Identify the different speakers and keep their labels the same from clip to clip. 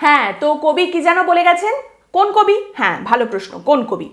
Speaker 1: হ্যাঁ তো কবি কি যেন বলে গেছেন? কোন কবি? হ্যাঁ ভালো প্রশ্ন, কোন কবি?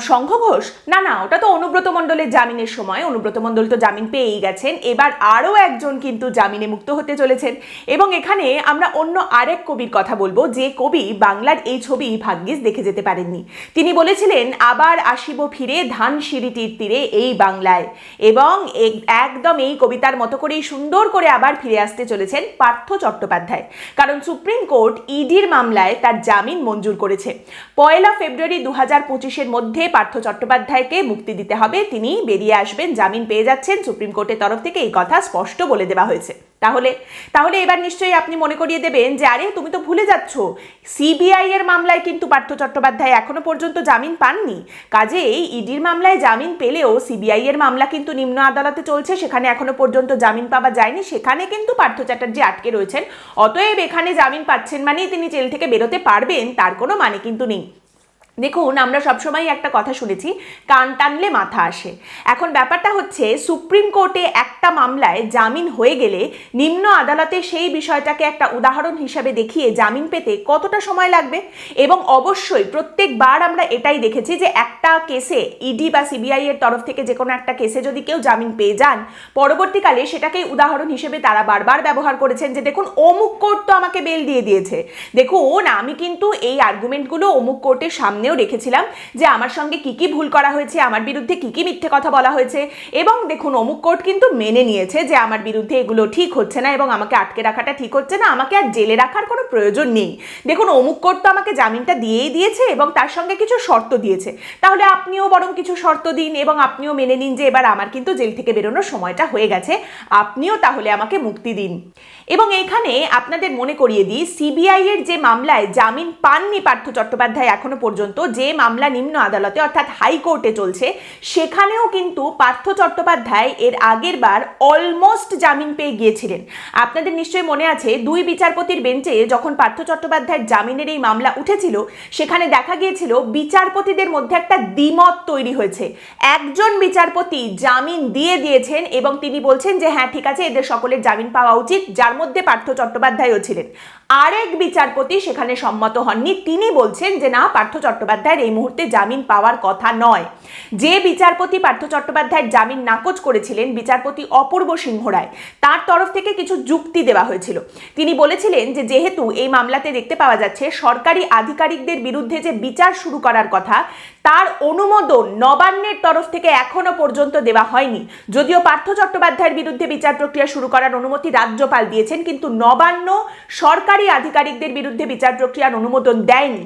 Speaker 1: শঙ্খ ঘোষ? না না, ওটা তো অনুব্রত মণ্ডলের জামিনের সময়, অনুব্রত মণ্ডল তো জামিন পেয়েই গেছেন। এবার আরও একজন কিন্তু জামিনে মুক্ত হতে চলেছেন। এবং এখানে আমরা অন্য আরেক কবির কথা বলব, যে কবি বাংলার এই ছবি ভাগ্যিস দেখে যেতে পারেননি। তিনি বলেছিলেন, আবার আসিব ফিরে ধান সিঁড়িটির তীরে এই বাংলায়। এবং এক- একদম এই কবিতার মতো করেই সুন্দর করে আবার ফিরে আসতে চলেছেন পার্থ চট্টোপাধ্যায়। কারণ সুপ্রিম কোর্ট ইডির মামলায় তার জামিন মঞ্জুর করেছে। পয়লা ফেব্রুয়ারি দু হাজার পঁচিশের মধ্যে পার্থ চট্টোপাধ্যায়কে মুক্তি দিতে হবে। তিনি বেরিয়ে আসবেন, জামিন পেয়ে যাচ্ছেন। সুপ্রিম কোর্টের তরফ থেকে এই কথা স্পষ্ট বলে দেওয়া হয়েছে। তাহলে তাহলে এবার নিশ্চয়ই আপনি মনে করিয়ে দেবেন যে, আরে, তুমি তো ভুলে যাচ্ছ। সিবিআই এর মামলায় কিন্তু পার্থ চট্টোপাধ্যায় এখনও পর্যন্ত জামিন পাননি। কাজেই ইডির মামলায় জামিন পেলেও সিবিআই এর মামলা কিন্তু নিম্ন আদালতে চলছে, সেখানে এখনও পর্যন্ত জামিন পাওয়া যায়নি, সেখানে কিন্তু পার্থ চ্যাটার্জি আটকে রয়েছেন। অতএব এখানে জামিন পাচ্ছেন মানেই তিনি জেল থেকে বেরোতে পারবেন, তার কোনো মানে কিন্তু নেই। দেখুন, আমরা সবসময় একটা কথা শুনেছি, কান টানলে মাথা আসে। এখন ব্যাপারটা হচ্ছে, সুপ্রিম কোর্টে একটা মামলায় জামিন হয়ে গেলে নিম্ন আদালতে সেই বিষয়টাকে একটা উদাহরণ হিসাবে দেখিয়ে জামিন পেতে কতটা সময় লাগবে? এবং অবশ্যই প্রত্যেকবার আমরা এটাই দেখেছি যে একটা কেসে ইডি বা সিবিআই এর তরফ থেকে যে কোনো একটা কেসে যদি কেউ জামিন পেয়ে যান, পরবর্তীকালে সেটাকেই উদাহরণ হিসেবে তারা বারবার ব্যবহার করেছেন যে, দেখুন, অমুক কোর্ট তো আমাকে বেল দিয়ে দিয়েছে। দেখুন, আমি কিন্তু এই আর্গুমেন্টগুলো অমুক কোর্টের সামনেও রেখেছিলাম যে আমার সঙ্গে কি কি ভুল করা হয়েছে, আমার বিরুদ্ধে কি কি মিথ্যে কথা বলা হয়েছে। এবং দেখুন, অমুক কোর্ট কিন্তু মেনে নিয়েছে যে আমার বিরুদ্ধে এগুলো ঠিক হচ্ছে না এবং আমাকে আটকে রাখাটা ঠিক হচ্ছে না, আমাকে আর জেলে রাখার কোনো প্রয়োজন নেই। দেখুন, অমুক কোর্ট তো আমাকে জামিনটা দিয়েই দিয়েছে এবং তার সঙ্গে কিছু শর্ত দিয়েছে। তাহলে আপনিও বরং কিছু শর্ত দিন এবং আপনিও মেনে নিন যে এবার আমার কিন্তু জেল থেকে বেরোনোর সময়টা হয়ে গেছে, আপনিও তাহলে আমাকে মুক্তি দিন। এবং এখানে আপনাদের মনে করিয়ে দিই সিবিআই এর যে মামলায় জামিন পাননি পার্থ চট্টোপাধ্যায় এখনও পর্যন্ত যে মামলা নিম্ন আদালতে, অর্থাৎ হাইকোর্টে চলছে, সেখানেও কিন্তু পার্থ চট্টোপাধ্যায় এর আগের বার অলমোস্ট জামিন পেয়ে গিয়েছিলেন। আপনাদের নিশ্চয়ই মনে আছে, দুই বিচারপতির বেঞ্চে যখন পার্থ চট্টোপাধ্যায়ের জামিনের এই মামলা উঠেছিল, সেখানে দেখা গিয়েছিল বিচারপতিদের মধ্যে একটা দ্বিমত তৈরি হয়েছে। একজন বিচারপতি জামিন দিয়ে দিয়েছেন এবং তিনি বলছেন যে হ্যাঁ ঠিক আছে, এদের সকলের জামিন পাওয়া উচিত, যার মধ্যে পার্থ চট্টোপাধ্যায়ও ছিলেন। আরেক বিচারপতি সেখানে সম্মত হননি। তিনি বলছেন যে, না, পার্থ চট্টোপাধ্যায়ের এই মুহূর্তে জামিন পাওয়ার কথা নয়। যে বিচারপতি পার্থ চট্টোপাধ্যায়ের জামিন নাকচ করেছিলেন বিচারপতি অপূর্ব সিংহ রায়, তার তরফ থেকে কিছু যুক্তি দেওয়া হয়েছিল। তিনি বলেছিলেন যে, যেহেতু এই মামলাতে দেখতে পাওয়া যাচ্ছে সরকারি আধিকারিকদের বিরুদ্ধে যে বিচার শুরু করার কথা, তার অনুমোদন নবান্নের তরফ থেকে এখনও পর্যন্ত দেওয়া হয়নি। যদিও পার্থ চট্টোপাধ্যায়ের বিরুদ্ধে বিচার প্রক্রিয়া শুরু করার অনুমতি রাজ্যপাল দিয়েছেন, কিন্তু নবান্ন সরকারি আধিকারিকদের বিরুদ্ধে বিচার প্রক্রিয়ার অনুমোদন দেয়নি।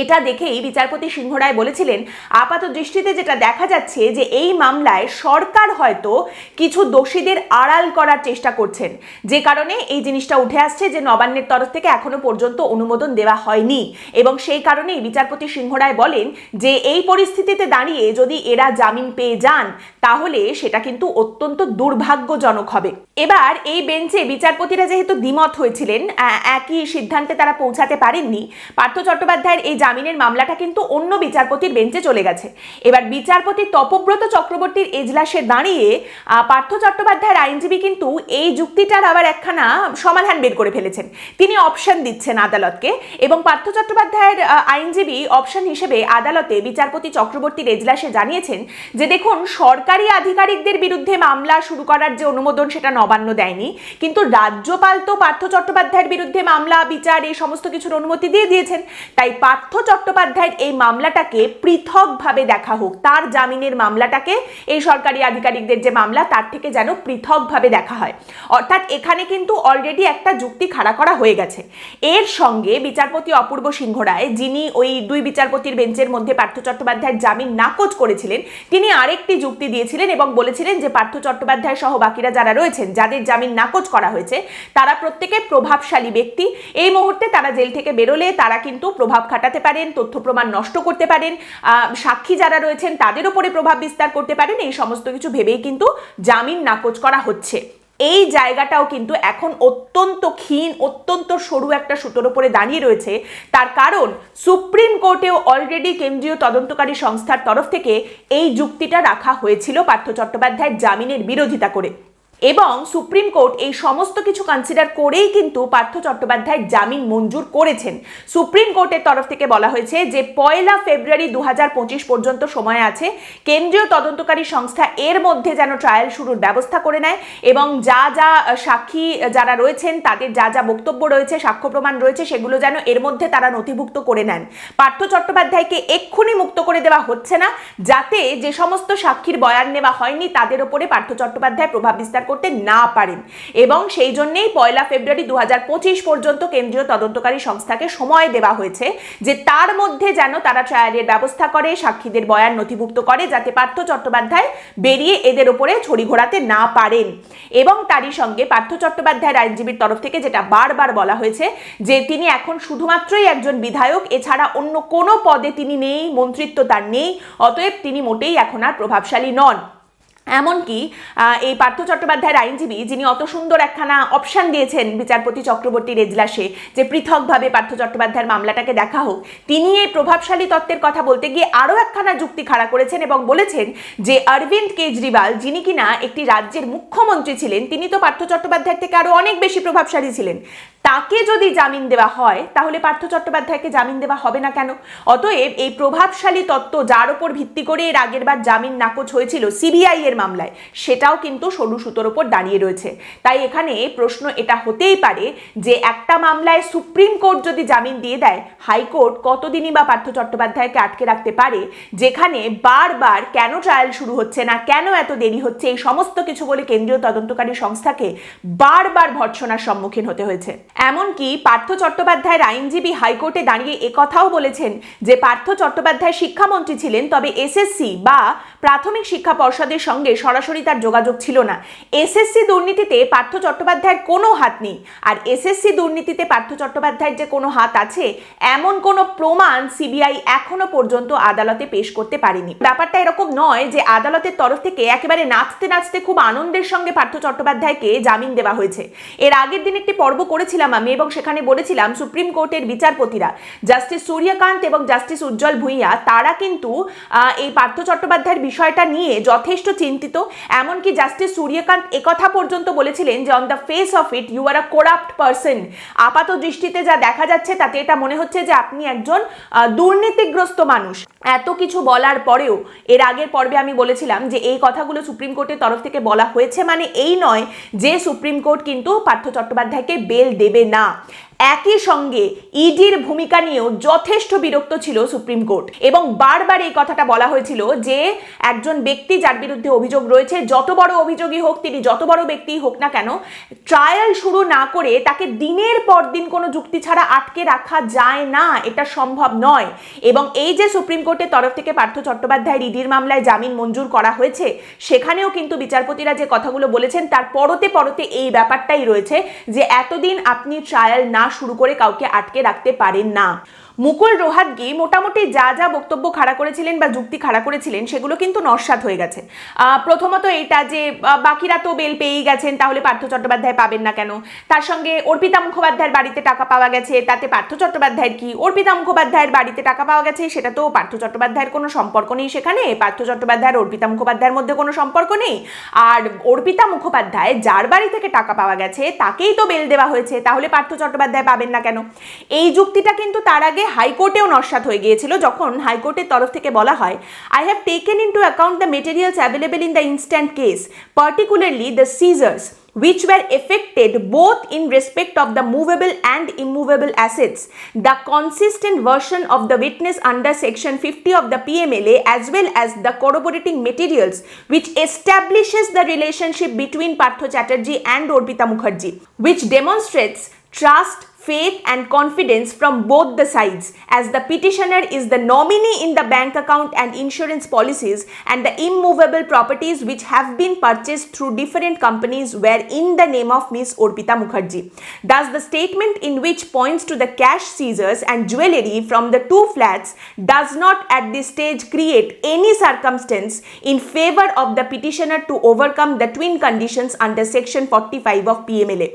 Speaker 1: এটা দেখেই বিচারপতি সিংহ রায় বলেছিলেন, আপাত দৃষ্টিতে যেটা দেখা যাচ্ছে যে এই মামলায় সরকার হয়তো কিছু দোষীদের আড়াল করার চেষ্টা করছেন। যে কারণে এই জিনিসটা উঠে আসছে যে নবান্নের তরফ থেকে এখনও পর্যন্ত অনুমোদন দেওয়া হয়নি। এবং সেই কারণেই বিচারপতি সিংহ রায় বলেন যে এই পরিস্থিতিতে দাঁড়িয়ে যদি এরা জামিন পেয়ে যান, তাহলে সেটা কিন্তু অত্যন্ত দুর্ভাগ্যজনক হবে। এবার এই বেঞ্চে বিচারপতিরা যেহেতু দ্বিমত হয়েছিলেন একই সিদ্ধান্তে তারা পৌঁছাতে পারেননি, পার্থ চট্টোপাধ্যায়ের এই জামিনের মামলাটা কিন্তু অন্য বিচারপতির বেঞ্চে চলে গেছে। এবার বিচারপতি তপব্রত চক্রবর্তীর এজলাসে দাঁড়িয়ে পার্থ চট্টোপাধ্যায়ের আইনজীবী কিন্তু এই যুক্তিটার আবার একখানা সমাধান বের করে ফেলেছেন। তিনি অপশন দিচ্ছেন আদালতকে এবং পার্থ চট্টোপাধ্যায়ের আইনজীবী অপশন হিসেবে আদালতে বিচারপতি চক্রবর্তীর এজলাসে জানিয়েছেন যে দেখুন, সরকারি আধিকারিকদের বিরুদ্ধে মামলা শুরু করার যে অনুমোদন সেটা নবান্ন দেয়নি। কিন্তু রাজ্যপাল তো পার্থ চট্টোপাধ্যায়ের বিরুদ্ধে মামলা, বিচার এই সমস্ত কিছুর অনুমতি দিয়ে দিয়েছেন। তাই পার্থ চট্টোপাধ্যায়ের এই মামলাটাকে পৃথকভাবে দেখা হোক, তার জামিনের মামলাটাকে, এই সরকারি আধিকারিকদের যে মামলা, তার থেকে যেন পৃথকভাবে দেখা হয়। অর্থাৎ এখানে কিন্তু অলরেডি একটা যুক্তি খাড়া করা হয়ে গেছে। এর সঙ্গে বিচারপতি অপূর্ব সিংহ রায়, যিনি ওই দুই বিচারপতির বেঞ্চের মধ্যে পার্থ চট্টোপাধ্যায়ের জামিন নাকচ করেছিলেন, তিনি আরেকটি যুক্তি দিয়েছিলেন এবং বলেছিলেন যে পার্থ চট্টোপাধ্যায় সহ বাকিরা যারা রয়েছেন, যাদের জামিন নাকচ করা হয়েছে, তারা প্রত্যেকে প্রভাবশালী ব্যক্তি। এই মুহূর্তে তারা জেল থেকে বেরোলে তারা কিন্তু প্রভাব খাটাতে পারেন, তথ্য প্রমাণ নষ্ট করতে পারেন সাক্ষী যারা রয়েছেন তাদের উপরে প্রভাব বিস্তার করতে পারেন, এই সমস্ত কিছু ভেবেই কিন্তু জামিন নাকচ করা হচ্ছে। এই জায়গাটাও কিন্তু এখন অত্যন্ত ক্ষীণ, অত্যন্ত সরু একটা সুতোর উপরে দাঁড়িয়ে রয়েছে। তার কারণ, সুপ্রিম কোর্টেও অলরেডি কেন্দ্রীয় তদন্তকারী সংস্থার তরফ থেকে এই যুক্তিটা রাখা হয়েছিল পার্থ চট্টোপাধ্যায়ের জামিনের বিরোধিতা করে। এবং সুপ্রিম কোর্ট এই সমস্ত কিছু কনসিডার করেই কিন্তু পার্থ চট্টোপাধ্যায় জামিন মঞ্জুর করেছেন। সুপ্রিম কোর্টের তরফ থেকে বলা হয়েছে যে, পয়লা ফেব্রুয়ারি দু হাজার পঁচিশ পর্যন্ত সময় আছে। কেন্দ্রীয় তদন্তকারী সংস্থা এর মধ্যে যেন ট্রায়াল শুরুর ব্যবস্থা করে নেয় এবং যা যা সাক্ষী যারা রয়েছেন, তাদের যা যা বক্তব্য রয়েছে, সাক্ষ্য প্রমাণ রয়েছে, সেগুলো যেন এর মধ্যে তারা নথিভুক্ত করে নেন। পার্থ চট্টোপাধ্যায়কে এক্ষুনি মুক্ত করে দেওয়া হচ্ছে না। যাতে যে সমস্ত সাক্ষীর বয়ান নেওয়া হয়নি, তাদের ওপরে পার্থ চট্টোপাধ্যায় প্রভাব বিস্তার করতে না পারেন। এবং সেই জন্যেই পয়লা ফেব্রুয়ারি দুহাজার পঁচিশ পর্যন্ত কেন্দ্রীয় তদন্তকারী সংস্থাকে সময় দেওয়া হয়েছে যে তার মধ্যে যেন তারা ট্রায়ালের ব্যবস্থা করে, সাক্ষীদের বয়ান নথিভুক্ত করে, যাতে পার্থ চট্টোপাধ্যায় বেরিয়ে এদের ওপরে ছড়ি ঘোরাতে না পারেন। এবং তারই সঙ্গে পার্থ চট্টোপাধ্যায়ের আইনজীবীর তরফ থেকে যেটা বারবার বলা হয়েছে যে তিনি এখন শুধুমাত্রই একজন বিধায়ক, এছাড়া অন্য কোনো পদে তিনি নেই, মন্ত্রিত্ব তার নেই, অতএব তিনি মোটেই এখন আর প্রভাবশালী নন। এমনকি এই পার্থ চট্টোপাধ্যায়ের আইনজীবী যিনি অত সুন্দর একখানা অপশন দিয়েছেন বিচারপতি চক্রবর্তীর এজলাসে যে পৃথকভাবে পার্থ চট্টোপাধ্যায়ের মামলাটাকে দেখা হোক, তিনি এই প্রভাবশালী তত্ত্বের কথা বলতে গিয়ে আরও একখানা যুক্তি খাড়া করেছেন এবং বলেছেন যে অরবিন্দ কেজরিওয়াল, যিনি কিনা একটি রাজ্যের মুখ্যমন্ত্রী ছিলেন, তিনি তো পার্থ চট্টোপাধ্যায়ের থেকে আরও অনেক বেশি প্রভাবশালী ছিলেন। তাকে যদি জামিন দেওয়া হয়, তাহলে পার্থ চট্টোপাধ্যায়কে জামিন দেওয়া হবে না কেন? অতএব এই প্রভাবশালী তত্ত্ব যার উপর ভিত্তি করে এর আগের বার জামিন নাকচ হয়েছিল সিবিআই এর মামলায়, সেটাও কিন্তু সরু সুতোর উপর দাঁড়িয়ে রয়েছে। তাই এখানে প্রশ্ন এটা হতেই পারে যে একটা মামলায় সুপ্রিম কোর্ট যদি জামিন দিয়ে দেয়, হাইকোর্ট কতদিনই বা পার্থ চট্টোপাধ্যায়কে আটকে রাখতে পারে? যেখানে বারবার কেন ট্রায়াল শুরু হচ্ছে না, কেন এত দেরি হচ্ছে, এই সমস্ত কিছু বলে কেন্দ্রীয় তদন্তকারী সংস্থাকে বারবার ভর্ৎসনার সম্মুখীন হতে হয়েছে। এমনকি পার্থ চট্টোপাধ্যায়ের আইনজীবী হাইকোর্টে দাঁড়িয়ে একথাও বলেছেন যে পার্থ চট্টোপাধ্যায় শিক্ষামন্ত্রী ছিলেন, তবে এসএসসি বা প্রাথমিক শিক্ষা পর্ষদের সঙ্গে সরাসরি তার যোগাযোগ ছিল না। এসএসসি দুর্নীতিতে পার্থ চট্টোপাধ্যায়ের কোনো হাত নেই। আর এসএসসি দুর্নীতিতে পার্থ চট্টোপাধ্যায়ের যে কোনো হাত আছে, এমন কোনো প্রমাণ সিবিআই এখনও পর্যন্ত আদালতে পেশ করতে পারেনি। ব্যাপারটা এরকম নয় যে আদালতের তরফ থেকে একেবারে নাচতে নাচতে খুব আনন্দের সঙ্গে পার্থ চট্টোপাধ্যায়কে জামিন দেওয়া হয়েছে। এর আগের দিন একটি পর্ব করেছিলাম আমি এবং সেখানে বলেছিলাম সুপ্রিম কোর্টের বিচারপতিরা, জাস্টিস সূর্যকান্ত এবং জাস্টিস উজ্জ্বল ভূঁইয়া, তারা কিন্তু এই পার্থ চট্টোপাধ্যায়ের বিষয়টা নিয়ে যথেষ্ট চিন্তিত। এমনকি জাস্টিস সূর্যকান্ত একথা পর্যন্ত বলেছিলেন যে on the face of it you are a corrupt person আপাত দৃষ্টিতে যা দেখা যাচ্ছে, তাতে এটা মনে হচ্ছে যে, আপনি একজন দুর্নীতিগ্রস্ত মানুষ। এত কিছু বলার পরেও, এর আগের পর্বে আমি বলেছিলাম যে, এই কথাগুলো সুপ্রিম কোর্টের তরফ থেকে বলা হয়েছে মানে এই নয় যে, সুপ্রিম কোর্ট কিন্তু পার্থ চট্টোপাধ্যায়কে বেল দেবে। না একই সঙ্গে ইডির ভূমিকা নিয়েও যথেষ্ট বিরক্ত ছিল সুপ্রিম কোর্ট। এবং বারবার এই কথাটা বলা হয়েছিল যে, একজন ব্যক্তি যার বিরুদ্ধে অভিযোগ রয়েছে, যত বড় অভিযোগই হোক, তিনি যত বড় ব্যক্তিই হোক না কেন, ট্রায়াল শুরু না করে তাকে দিনের পর দিন কোনো যুক্তি ছাড়া আটকে রাখা যায় না, এটা সম্ভব নয়। এবং এই যে সুপ্রিম কোর্টের তরফ থেকে পার্থ চট্টোপাধ্যায়ের ইডির মামলায় জামিন মঞ্জুর করা হয়েছে, সেখানেও কিন্তু বিচারপতিরা যে কথাগুলো বলেছেন, তার পরতে পরতে এই ব্যাপারটাই রয়েছে যে, এতদিন আপনি ট্রায়াল না শুরু করে কাউকে আটকে রাখতে পারে না। মুকুল রোহাতগি মোটামুটি যা যা বক্তব্য খাড়া করেছিলেন বা যুক্তি খাড়া করেছিলেন, সেগুলো কিন্তু নস্বাত হয়ে গেছে। প্রথমত এটা যে বাকিরা তো বেল পেয়েই গেছেন, তাহলে পার্থ চট্টোপাধ্যায় পাবেন না কেন? তার সঙ্গে অর্পিতা মুখোপাধ্যায়ের বাড়িতে টাকা পাওয়া গেছে, তাতে পার্থ চট্টোপাধ্যায়ের কি? অর্পিতা মুখোপাধ্যায়ের বাড়িতে টাকা পাওয়া গেছে, সেটা তো পার্থ চট্টোপাধ্যায়ের কোনো সম্পর্ক নেই সেখানে, পার্থ চট্টোপাধ্যায়ের অর্পিতা মুখোপাধ্যায়ের মধ্যে কোনো সম্পর্ক নেই। আর অর্পিতা মুখোপাধ্যায় যার বাড়ি থেকে টাকা পাওয়া গেছে, তাকেই তো বেল দেওয়া হয়েছে, তাহলে পার্থ চট্টোপাধ্যায় পাবেন না কেন? এই যুক্তিটা কিন্তু তার আগে হাইকোর্টেও নস্বাত হয়ে গিয়েছিল যখন হাইকোর্টের তরফ থেকে বলা হয় I have taken into account the materials available in the instant case particularly the seizures which were affected both in respect of the movable and immovable assets. The consistent version of the witness under section 50 of the PMLA as well as the corroborating materials which establishes the relationship between Partho Chatterjee and Orpita Mukherjee, which demonstrates trust, faith and confidence from both the sides as the petitioner is the nominee in the bank account and insurance policies and the immovable properties which have been purchased through different companies were in the name of Miss Orpita Mukherjee. Thus, the statement in which points to the cash seizures and jewellery from the two flats does not at this stage create any circumstance in favor of the petitioner to overcome the twin conditions under section 45 of PMLA.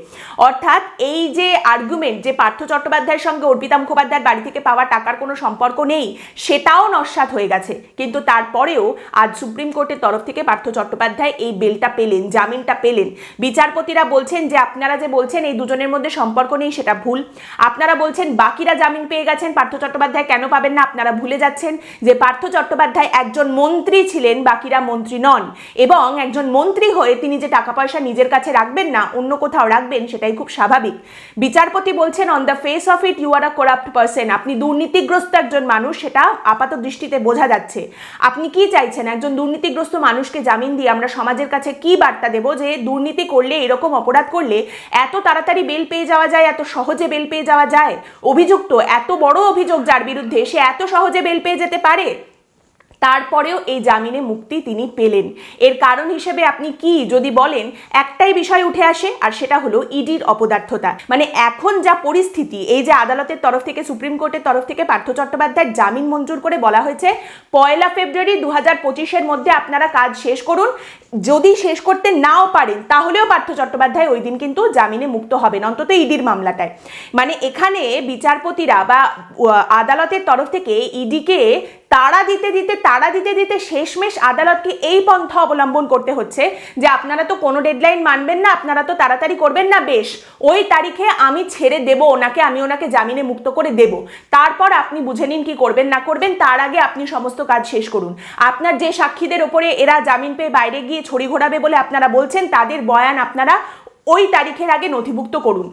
Speaker 1: অর্থাৎ এই যে argument যে পার্থ চট্টোপাধ্যায়ের সঙ্গে অর্পিতা মুখোপাধ্যায়ের বাড়ি থেকে পাওয়া টাকার কোনো সম্পর্ক নেই, সেটাও নস্বাত হয়ে গেছে। কিন্তু তারপরেও আজ সুপ্রিম কোর্টের তরফ থেকে পার্থ চট্টোপাধ্যায় এই বেলটা পেলেন, জামিনটা পেলেন। বিচারপতিরা বলছেন যে আপনারা যে বলছেন এই দুজনের মধ্যে সম্পর্ক নেই, সেটা ভুল। আপনারা বলছেন বাকিরা জামিন পেয়ে গেছেন, পার্থ চট্টোপাধ্যায় কেন পাবেন না, আপনারা ভুলে যাচ্ছেন যে পার্থ চট্টোপাধ্যায় একজন মন্ত্রী ছিলেন, বাকিরা মন্ত্রী নন। এবং একজন মন্ত্রী হয়ে তিনি যে টাকা পয়সা নিজের কাছে রাখবেন না, অন্য কোথাও রাখবেন, সেটাই খুব স্বাভাবিক। বিচারপতি বলছেন on the face of it you are a corrupt person আপনি দুর্নীতিগ্রস্ত একজন মানুষ, সেটা আপাত দৃষ্টিতে বোঝা যাচ্ছে। আপনি কি চাইছেন? একজন দুর্নীতিগ্রস্ত মানুষকে জামিন দিয়ে আমরা সমাজের কাছে কি বার্তা দেব যে দুর্নীতি করলে, এরকম অপরাধ করলে এত তাড়াতাড়ি বেল পেয়ে যাওয়া যায়, এত সহজে বেল পেয়ে যাওয়া যায়? অভিযুক্ত, এত বড় অভিযোগ যার বিরুদ্ধে সে এত সহজে বেল পেয়ে যেতে পারে? তারপরেও এই জামিনে মুক্তি তিনি পেলেন। এর কারণ হিসেবে আপনি কি যদি বলেন, একটাই বিষয় উঠে আসে, আর সেটা হলো ইডির অপদার্থতা। মানে এখন যা পরিস্থিতি, এই যে আদালতের তরফ থেকে, সুপ্রিম কোর্টের তরফ থেকে পার্থ চট্টোপাধ্যায়ের জামিন মঞ্জুর করে বলা হয়েছে, পয়লা ফেব্রুয়ারি দু হাজার পঁচিশের মধ্যে আপনারা কাজ শেষ করুন। যদি শেষ করতে নাও পারেন, তাহলেও পার্থ চট্টোপাধ্যায় ওই দিন কিন্তু জামিনে মুক্ত হবেন, অন্তত ইডির মামলাটায়। মানে এখানে বিচারপতিরা বা আদালতের তরফ থেকে ইডিকে তাড়া দিতে দিতে তাড়া দিতে দিতে শেষমেশ আদালতকে এই পন্থা অবলম্বন করতে হচ্ছে যে আপনারা তো কোনো ডেডলাইন মানবেন না, আপনারা তো তাড়াতাড়ি করবেন না, বেশ। ওই তারিখে আমি ছেড়ে দেব ওনাকে, আমি ওনাকে জামিনে মুক্ত করে দেব। তারপর আপনি বুঝে নিন কি করবেন, না করবেন, তার আগে আপনি সমস্ত কাজ শেষ করুন। আপনার যে সাক্ষীদের ওপরে এরা জামিন পেয়ে বাইরে গিয়ে ছড়ি ঘোরাবে বলে আপনারা বলছেন, তাদের বয়ান আপনারা ওই তারিখের আগে নথিভুক্ত করুন।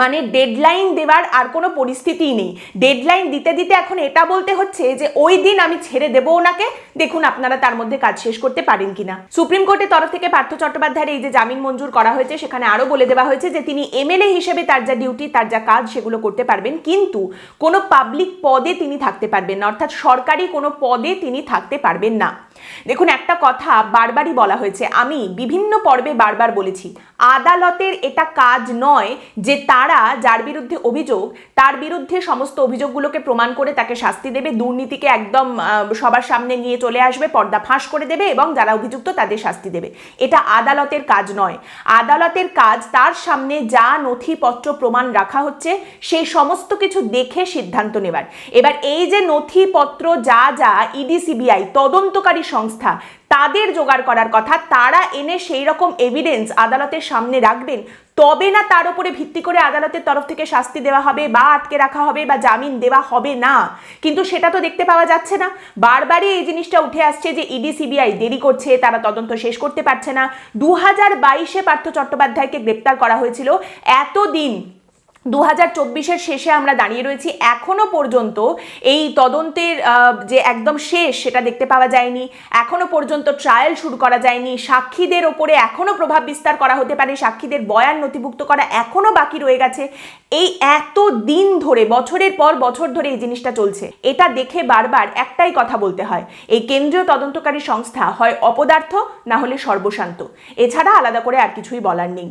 Speaker 1: মানে ডেডলাইন দেওয়ার আর কোনো পরিস্থিতিই নেই। ডেডলাইন দিতে দিতে এখন এটা বলতে হচ্ছে যে ওই দিন আমি ছেড়ে দেবো ওনাকে। দেখুন আপনারা তার মধ্যে কাজ শেষ করতে পারেন কিনা। সুপ্রিম কোর্টের তরফ থেকে পার্থ চট্টোপাধ্যায়ের এই যে জামিন মঞ্জুর করা হয়েছে, সেখানে আরও বলে দেওয়া হয়েছে যে তিনি এমএলএ হিসেবে তার যা ডিউটি তার যা কাজ, সেগুলো করতে পারবেন। কিন্তু কোনো পাবলিক পদে তিনি থাকতে পারবেন না, অর্থাৎ সরকারি কোনো পদে তিনি থাকতে পারবেন না। দেখুন একটা কথা বারবারই বলা হয়েছে। আমি বিভিন্ন পর্বে বারবার বলেছি, আদালতের এটা কাজ নয় যে তারা যার বিরুদ্ধে অভিযোগ, তার বিরুদ্ধে সমস্ত অভিযোগগুলোকে প্রমাণ করে তাকে শাস্তি দেবে, দুর্নীতিকে একদম সবার সামনে নিয়ে চলে আসবে, পর্দা ফাঁস করে দেবে এবং যারা অভিযুক্ত তাদের শাস্তি দেবে। এটা আদালতের কাজ নয়। আদালতের কাজ, তার সামনে যা নথিপত্র প্রমাণ রাখা হচ্ছে, সেই সমস্ত কিছু দেখে সিদ্ধান্ত নেবার। এবার এই যে নথিপত্র, যা যা ইডি, সিবিআই, তদন্তকারী সংস্থা, তাদের জোগাড় করার কথা, তারা এনে সেই রকম এভিডেন্স আদালতের সামনে রাখবেন তবে না তার উপরে ভিত্তি করে আদালতের তরফ থেকে শাস্তি দেওয়া হবে বা আটকে রাখা হবে বা জামিন দেওয়া হবে না। কিন্তু সেটা তো দেখতে পাওয়া যাচ্ছে না। বারবারই এই জিনিসটা উঠে আসছে যে ইডি, সিবিআই দেরি করছে, তারা তদন্ত শেষ করতে পারছে না। দু হাজার বাইশে পার্থ চট্টোপাধ্যায়কে গ্রেপ্তার করা হয়েছিল। এতদিন দু হাজার চব্বিশের শেষে আমরা দাঁড়িয়ে রয়েছি। এখনও পর্যন্ত এই তদন্তের যে একদম শেষ, সেটা দেখতে পাওয়া যায়নি। এখনও পর্যন্ত ট্রায়াল শুরু করা যায়নি। সাক্ষীদের ওপরে এখনও প্রভাব বিস্তার করা হতে পারে। সাক্ষীদের বয়ান নথিভুক্ত করা এখনও বাকি রয়ে গেছে। এই এত দিন ধরে, বছরের পর বছর ধরে এই জিনিসটা চলছে। এটা দেখে বারবার একটাই কথা বলতে হয়। এই কেন্দ্রীয় তদন্তকারী সংস্থা হয় অপদার্থ, না হলে সর্বশান্ত। এছাড়া আলাদা করে আর কিছুই বলার নেই।